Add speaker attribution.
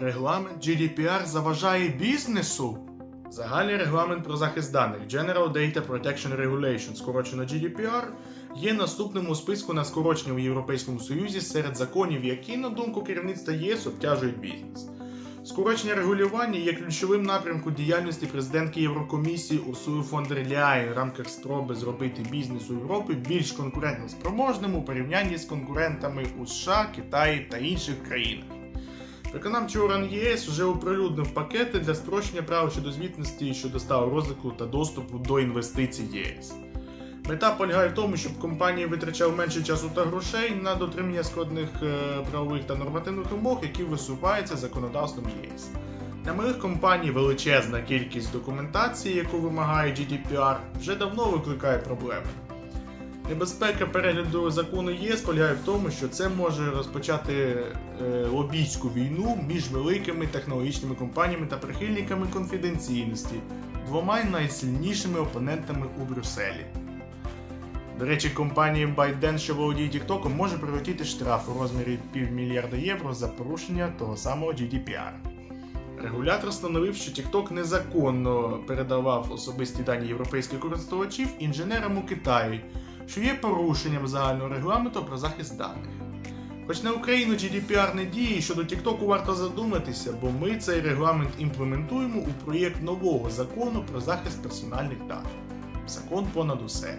Speaker 1: Регламент GDPR заважає бізнесу. Загальний регламент про захист даних General Data Protection Regulation, скорочено GDPR, є наступним у списку на скорочення в Європейському Союзі серед законів, які, на думку керівництва ЄС, обтяжують бізнес. Скорочення регулювання є ключовим напрямком діяльності президентки Єврокомісії Урсули фон дер Ляєн в рамках спроби зробити бізнес у Європі більш конкурентно спроможним у порівнянні з конкурентами у США, Китаї та інших країнах. Виконавчий орган ЄС вже оприлюднив пакети для спрощення прав щодо звітності щодо ставу розвитку та доступу до інвестицій ЄС. Мета полягає в тому, щоб компанії витрачали менше часу та грошей на дотримання складних е, правових та нормативних вимог, які висуваються законодавством ЄС. Для малих компаній величезна кількість документації, яку вимагає GDPR, вже давно викликає проблеми. Небезпека перегляду закону ЄС полягає в тому, що це може розпочати е, лобійську війну між великими технологічними компаніями та прихильниками конфіденційності, двома найсильнішими опонентами у Брюсселі. До речі, компанія ByteDance, що володіє TikTok, може прилетіти штраф у розмірі півмільярда євро за порушення того самого GDPR. Регулятор встановив, що TikTok незаконно передавав особисті дані європейських користувачів інженерам у Китаї, що є порушенням загального регламенту про захист даних. Хоч на Україну GDPR не діє, щодо TikTok варто задуматися, бо ми цей регламент імплементуємо у проєкт нового закону про захист персональних даних. Закон понад усе.